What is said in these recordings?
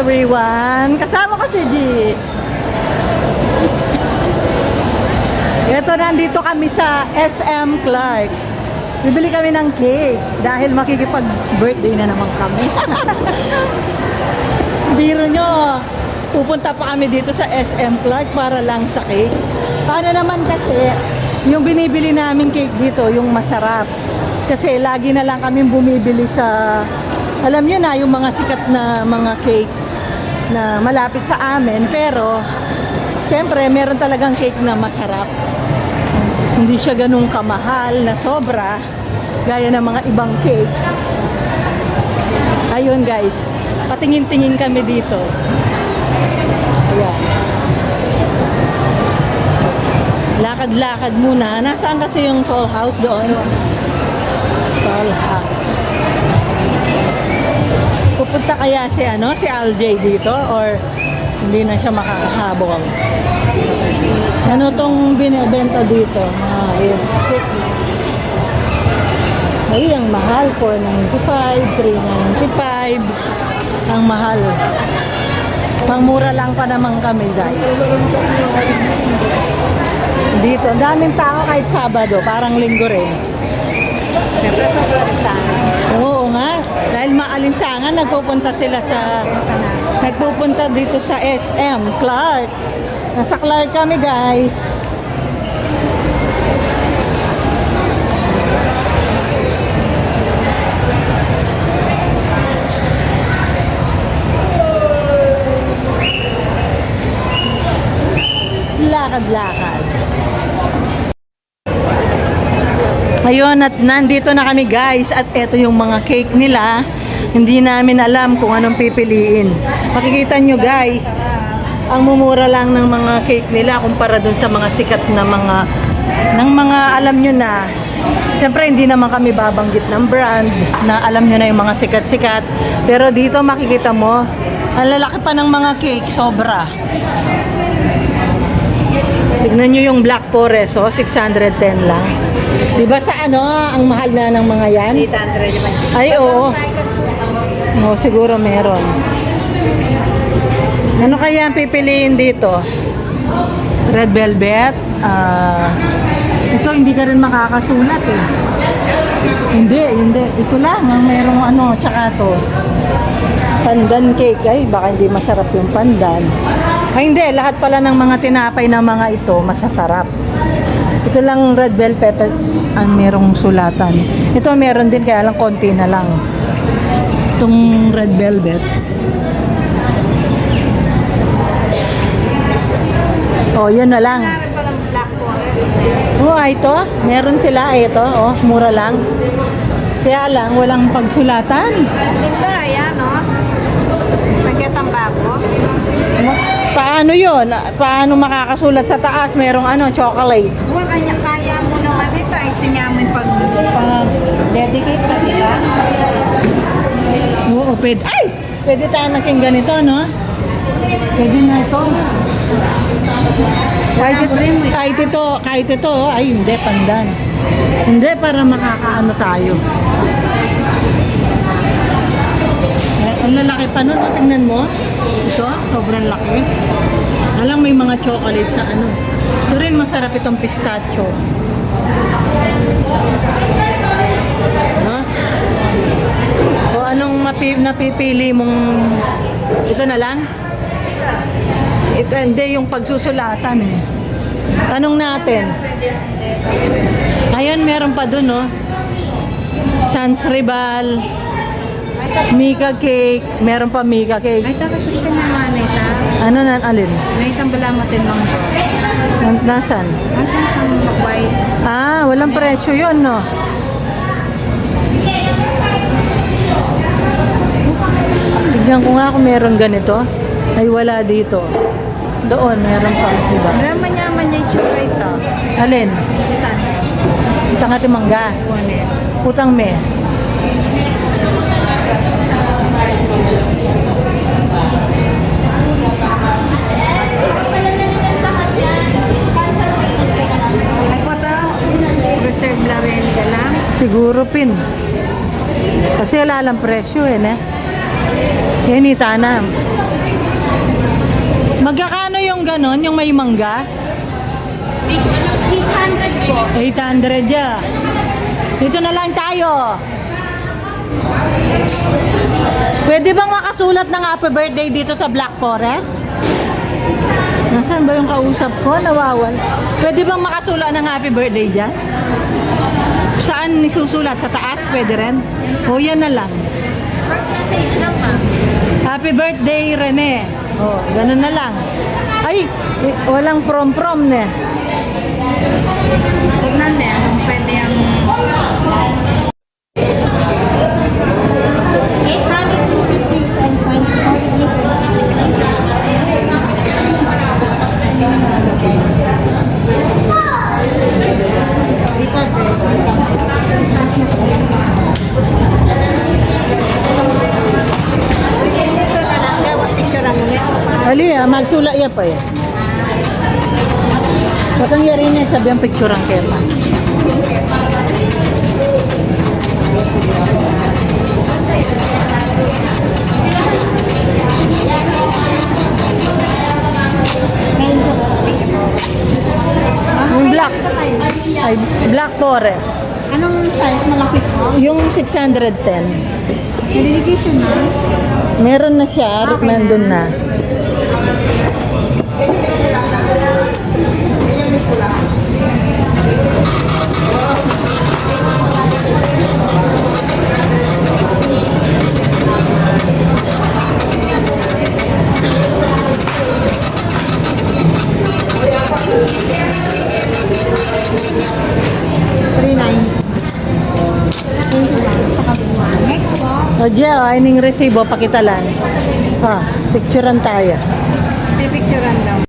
everyone! Kasama ko si G. Ito, nandito kami sa SM Clark. Bibili kami ng cake dahil makikipag-birthday na naman kami. Biro nyo, pupunta pa kami dito sa SM Clark para lang sa cake. Paano naman kasi, yung binibili namin cake dito, yung masarap. Kasi lagi na lang kami bumibili sa, alam nyo na, yung mga sikat na mga cake na malapit sa amin. Pero, syempre, meron talagang cake na masarap. Hindi siya ganun kamahal na sobra, gaya ng mga ibang cake. Ayun guys, patingin-tingin kami dito. Ayan. Lakad-lakad muna. Nasaan kasi yung tall house doon? Tall house. Pupunta kaya si ano, si LJ dito or hindi na siya makakahabol? Ano tong binibenta dito? Mga lipstick. Ay, ang mahal. 495, 395. Ang mahal. Pangmura lang pa naman kami, guys. Dito, daming tao kahit Sabado. Parang linggo rin. Siyempre, paparisang. Dahil maalinsangan, nagpupunta sila sa... Nagpupunta dito sa SM, Clark. Nasa Clark kami, guys. Lakad-lakad. Ayun, at nandito na kami guys at eto yung mga cake nila. Hindi namin alam kung anong pipiliin. Makikita nyo guys, ang mumura lang ng mga cake nila kumpara dun sa mga sikat na mga ng mga alam nyo na Siyempre hindi naman kami babanggit ng brand na alam nyo na yung mga sikat-sikat. Pero dito makikita mo, ang lalaki pa ng mga cake, sobra. Tignan nyo yung Black Forest, oh, 610 lang. Di ba sa ano, ang mahal na ng mga yan? 800 naman. Ay, oo. Oo, siguro meron. Ano kaya ang pipiliin dito? Red Velvet? Ah, ito hindi ka rin makakasulat eh. Hindi, hindi. Ito lang ang merong ano, tsaka to. Pandan cake. Ay, baka hindi masarap yung pandan. Ay, hindi. Lahat pala ng mga tinapay na mga ito, masasarap. Ito lang red bell pepper ang merong sulatan. Ito meron din kaya lang konti na lang. Itong red velvet. Oh, yun na lang. Oh, ay ito. Meron sila. Ay, ito. Oh, mura lang. Kaya lang, walang pagsulatan. Ganda, ayan, no? Nagkatang bago. Paano yun? Paano makakasulat sa taas? Merong ano, chocolate. Huwag kanya kaya mo naman ito. Ay, sinyamin pag, pag dedicate ka, di ba? Oo, pwede. Ay! Pwede tayo naking ganito, no? Pwede na ito. Kahit ito, kahit ito, kahit ito, oh. ay hindi, pandan. Hindi, para makakaano tayo. Eh, ang lalaki pa nun, tingnan mo. Ito, sobrang laki. Alang may mga chocolate sa ano. Ito rin masarap itong pistachio. Napipili mong ito na lang? Ito hindi yung pagsusulatan eh. Tanong natin. Ayun, meron pa dun, no? Chance Rival, Mika Cake, meron pa Mika Cake. Ay, tapos ito na nga, Neta. Ano na, alin? Naitang balamatin lang to. Nan- Nasaan? Ang. Ah, walang presyo yun, no? Tignan ko nga kung meron ganito. Ay, wala dito. Doon, meron pa iba. Mayaman-yaman niya yung tsura ito. Alin? Ito na. Utang ati mangga. Kunin. Utang me. Siguro pin. Kasi wala lang presyo eh, ne? Yan itanam. Magkakano yung ganon, yung may mangga? 800 po. 800 ya. Dito na lang tayo. Pwede bang makasulat ng happy birthday dito sa Black Forest? Nasaan ba yung kausap ko? Nawawal. Pwede bang makasulat ng happy birthday dyan? Saan susulat? Sa taas? Pwede rin? O yan na lang. Happy birthday, Rene. Oh, ganun na lang. Ay, walang prom-prom na. Tignan na, kung pwede ang... 856 Ali, ah, magsula ya pa eh. Bakang yari niya sabi ang picture ang kema. Yung black. Ay, black forest. Anong size? Malaki po? Yung 610. Dedication na? Meron na siya, nandun na. Jill, ay ning resibo, pakitalan. Ah, picturean tayo. Pipicturean daw.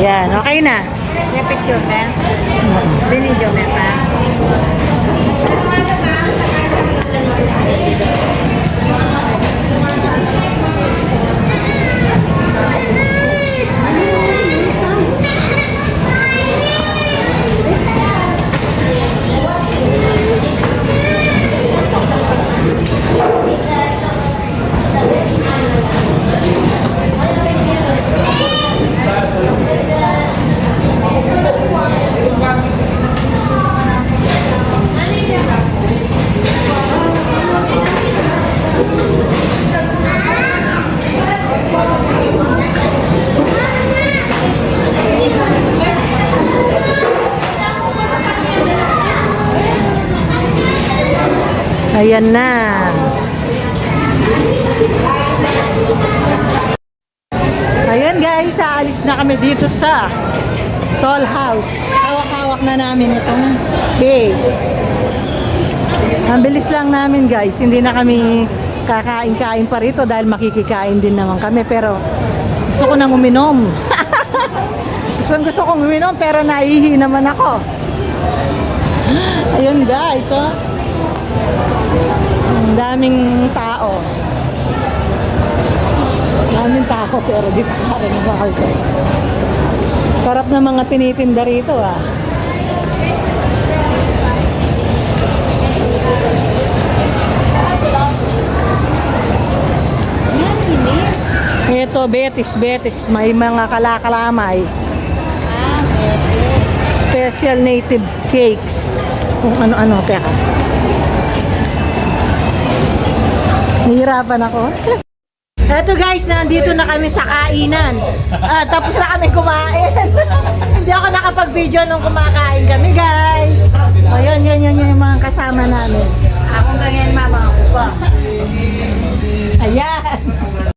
Yan, okay na. May picture na? Binidyo na pa? Ayan na. Ayan guys, aalis na kami dito sa Toll House. Hawak-hawak na namin itong bay. Ang bilis lang namin guys, hindi na kami kakain-kain pa rito dahil makikikain din naman kami. Pero gusto ko nang uminom. gusto gusto kong uminom pero naihi naman ako. Ayun guys, oh. Ang daming tao. Daming tao pero di pa rin mahal ko. Sarap na mga tinitinda rito ah. Ito, betis, betis. May mga kalakalamay. Special native cakes. Kung ano-ano, teka. Nahihirapan ako. Eto guys, nandito na kami sa kainan. Ah, tapos na kami kumain. Hindi ako nakapag-video nung kumakain kami guys. O yun, yun, yun, yun yung mga kasama namin. Ako ganyan, mama ako pa. Ayan.